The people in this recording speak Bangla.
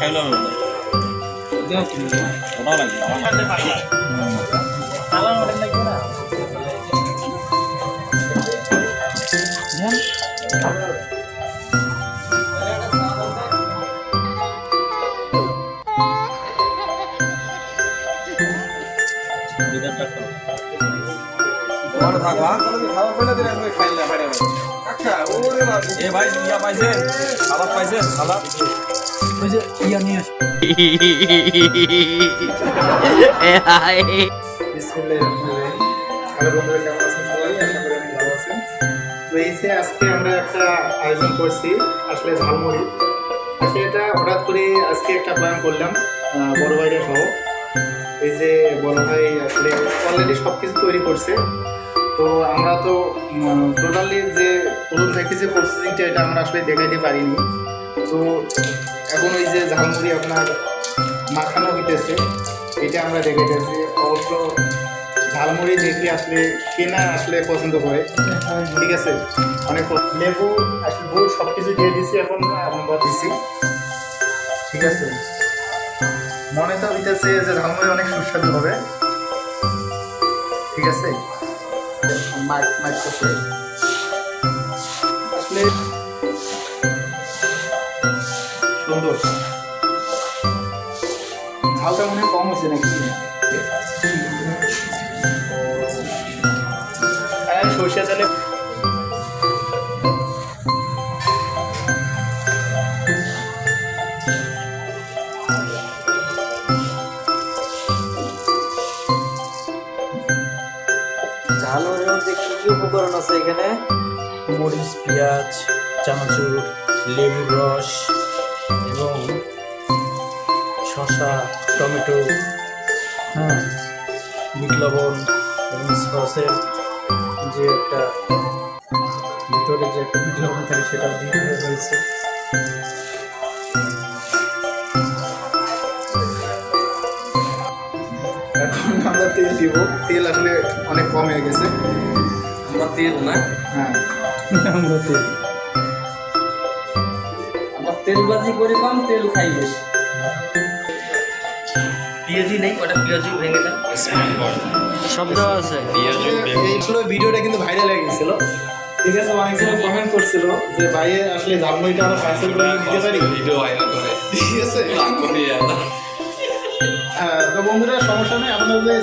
দিলাম ওটাও লাগবে এ ভাই সালাদ পাইছেন সালাদ ওই যে ইয়া নিয়ে আসো হ্যালো বন্ধুরা কেমন আছেন সবাই আশা ভালো আছেন। তো এই আজকে আমরা একটা আয়োজন করছি, আসলে ঝালমুড়ি। আসলে এটা হঠাৎ করে আজকে একটা প্ল্যান করলাম বড় ভাইরা সহ। এই যে বড় ভাই আসলে অলরেডি সব কিছু তৈরি করছে। তো আমরা তো টোটালি যে প্রথম থেকে যে প্রসেসিংটা এটা আমরা আসলে দেখাইতে পারিনি। তো এখন ওই যে ঝালমুড়ি আপনার মাখানো হইতেছে এটা আমরা দেখাইতেছি। অবশ্য ঝালমুড়ি দেখলে আসলে কেনা আসলে পছন্দ করে। ঠিক আছে? অনেক লেবু আসলে গুড় সব কিছু দিয়ে দিছি এখন আমরা দিছি। ঠিক আছে? মনে তো হইতেছে যে ঝালমুড়ি অনেক সুস্বাদু হবে। ঠিক আছে? মাইক মাইক আসলে ঝালটা মনে কম হয়েছে নাকি? হ্যাঁ সর্ষে তেলে। ঝালের মধ্যে কি কি উপকরণ আছে এখানে? মরিচ পেঁয়াজ চানাচুর লেবুর রস। শসা টমেটো হ্যাঁ বিট লবণ এবং সসের যে একটা ভিতরে যে একটা বিট লবণ থাকে সেটাও দিয়ে দেওয়া হয়েছে। এখন আমরা তেল দিব। তেল আসলে অনেক কম হয়ে গেছে। আমরা তেল না? হ্যাঁ। আমরা তেল। আমরা তেলবাজি করি কম তেল খাই বেশি। পেঁয়াজি নেই কটা পেঁয়াজু ভেঙে দাও শব্দ আছে। এইগুলো ভিডিওটা কিন্তু ভাইরাল হয়ে গেছিল। ঠিক আছে অনেকজন কমেন্ট করছিল যে ভাই আসলে জামুইটা আমরা পার্সেল করে দিতে পারি? ভিডিও ভাইরাল করে। ঠিক আছে? হ্যাঁ তো বন্ধুরা সমস্যা নেই আপনাদের